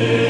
Amen.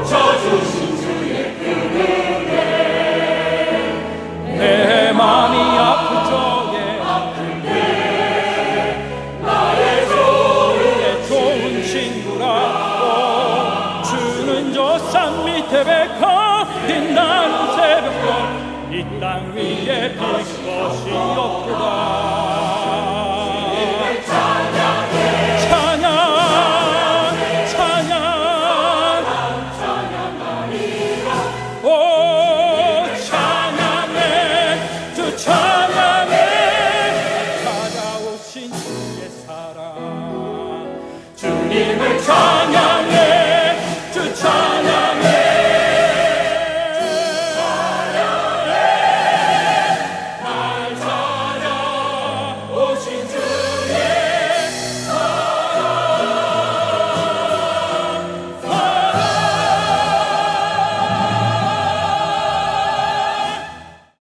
고쳐주신 주의 그늘에 내 마음이 아플 적에 나의 좋은 내 좋은 친구라고 주는 저산 밑에 백화 빛나는 새벽별 이 땅 위에 빛 것이 없도다